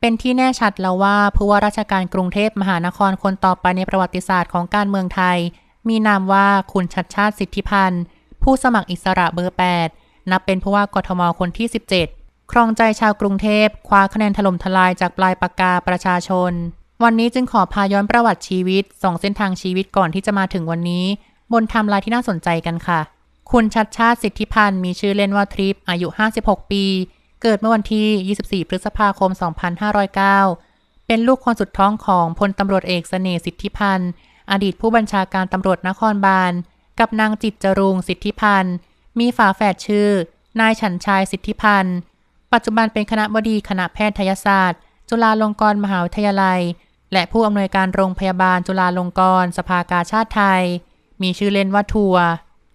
เป็นที่แน่ชัดแล้วว่าผู้ว่าราชการกรุงเทพมหานครคนต่อไปในประวัติศาสตร์ของการเมืองไทย มีนามว่าคุณชัดชาติสิทธิพันธ์ ผู้สมัครอิสระเบอร์ 8 นับเป็นผู้ว่ากทมคนที่ 17 ครองใจชาวกรุงเทพคว้าคะแนนถล่มทลายจากปลายปากกาประชาชน วันนี้จึงขอพาย้อนประวัติชีวิตสองเส้นทางชีวิตก่อนที่จะมาถึงวันนี้ บนไทม์ไลน์ที่น่าสนใจกันค่ะ คุณชัดชาติสิทธิพันธ์มีชื่อเล่นว่าทริปอายุ 56 ปี เกิดเมื่อวันที่ 24 พฤษภาคม 2509 เป็นลูกคนสุดท้องของพลตำรวจเอกเสน่ห์สิทธิพันธ์ อดีตผู้บัญชาการตำรวจนครบาล กับนางจิตจรุงสิทธิพันธ์ มีฝาแฝดชื่อ นายฉันชายสิทธิพันธ์ ปัจจุบันเป็นคณะบดีคณะแพทยศาสตร์ จุฬาลงกรณ์มหาวิทยาลัย และผู้อำนวยการโรงพยาบาลจุฬาลงกรณ์สภากาชาติไทย มีชื่อเล่นว่าทัว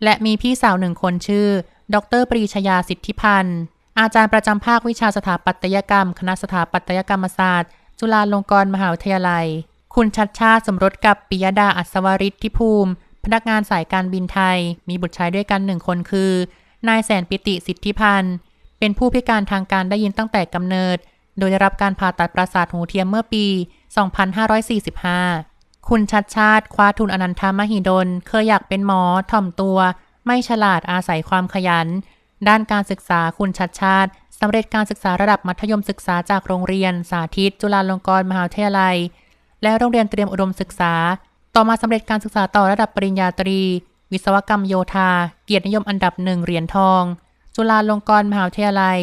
และมีพี่สาวหนึ่งคนชื่อ ดรปรีชยาสิทธิพันธ์ อาจารย์ประจำภาควิชาสถาปัตยกรรม คณะสถาปัตยกรรมศาสตร์ จุฬาลงกรณ์มหาวิทยาลัย คุณชัดชาติสมรสกับปิยดาอัศวริทธิภูมิ พนักงานสายการบินไทย มีบุตรชายด้วยกันหนึ่งคนคือ นายแสนปิติสิทธิพันธ์ เป็นผู้พิการทางการได้ยินตั้งแต่กำเนิด โดยได้รับการผ่าตัดประสาทหูเทียมเมื่อปี 2545 คุณชัดชาติคว้าทุนอนันทามหิดล เคยอยากเป็นหมอถ่อมตัว ไม่ฉลาดอาศัยความขยัน ด้านการศึกษาคุณชัดชาติสำเร็จการศึกษาระดับมัธยมศึกษาจากโรงเรียน สาธิต จุฬาลงกรณ์มหาวิทยาลัย และโรงเรียนเตรียมอุดมศึกษา ต่อมาสำเร็จการศึกษาต่อระดับปริญญาตรี วิศวกรรมโยธา เกียรตินิยมอันดับหนึ่งเหรียญทอง จุฬาลงกรณ์มหาวิทยาลัย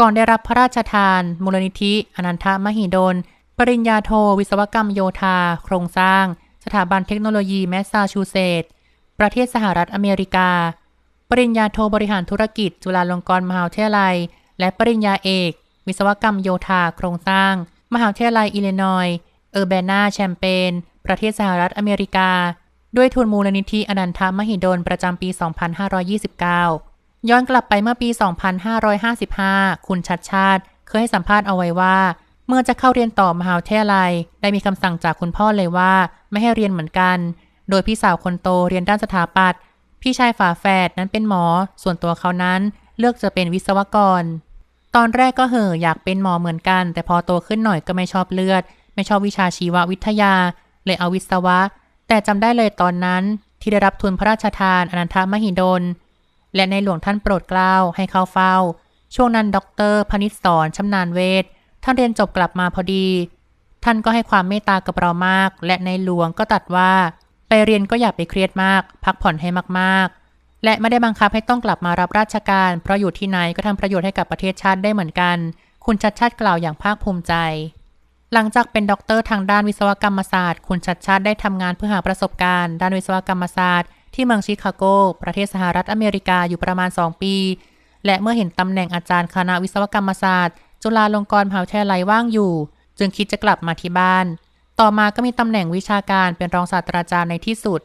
ก่อนได้รับพระราชทาน มูลนิธิ อนันทมหิดล ปริญญาโท วิศวกรรมโยธา โครงสร้าง สถาบันเทคโนโลยีแมสซาชูเซตส์ประเทศสหรัฐอเมริกา ปริญญาโทบริหารธุรกิจ จุฬาลงกรณ์มหาวิทยาลัย และปริญญาเอก วิศวกรรมโยธาโครงสร้าง มหาวิทยาลัยอิลลินอยส์เออร์แบนาแชมเปญประเทศสหรัฐอเมริกา ด้วยทุนมูลนิธิอนันทมหิดลประจำปี 2529 ย้อนกลับไปเมื่อปี 2555 คุณชัดชาติ เคยให้สัมภาษณ์เอาไว้ว่า เมื่อจะเข้าเรียนต่อมหาวิทยาลัย ได้มีคำสั่งจากคุณพ่อเลยว่า ไม่ให้เรียนเหมือนกัน โดยพี่สาวคนโตเรียนด้านสถาปัตย์ พี่ชายฝาแฝดนั้นเป็นหมอ ส่วนตัวเขานั้นเลือกจะเป็นวิศวกร ตอนแรกก็เห่ออยากเป็นหมอเหมือนกัน แต่พอโตขึ้นหน่อยก็ไม่ชอบเลือด ไม่ชอบวิชาชีววิทยา เลยเอาวิศวะ แต่จำได้เลยตอนนั้นที่ได้รับทุนพระราชทานอนันทมหิดล และในหลวงท่านโปรดเกล้าให้เข้าเฝ้า ช่วงนั้นด็อกเตอร์พนิษฐสอนชำนาญเวทท่านเรียนจบกลับมาพอดี ท่านก็ให้ความเมตตากับเรามาก และในหลวงก็ตัดว่า ไปเรียนก็อย่าไปเครียดมาก พักผ่อนให้มากๆ และไม่ได้บังคับให้ต้องกลับมารับราชการ เพราะอยู่ที่ไหนก็ทำประโยชน์ให้กับประเทศชาติได้เหมือนกัน คุณชัดชาติกล่าวอย่างภาคภูมิใจ หลังจากเป็นด็อกเตอร์ทางด้านวิศวกรรมศาสตร์ คุณชัดชาติได้ทำงานเพื่อหาประสบการณ์ ด้านวิศวกรรมศาสตร์ที่เมืองชิคาโก ประเทศสหรัฐอเมริกาอยู่ประมาณ 2 ปี และเมื่อเห็นตำแหน่งอาจารย์คณะวิศวกรรมศาสตร์ จุฬาลงกรณ์มหาวิทยาลัยว่างอยู่ จึงคิดจะกลับมาที่บ้าน ต่อมาก็มีตำแหน่งวิชาการเป็นรองศาสตราจารย์ในที่สุด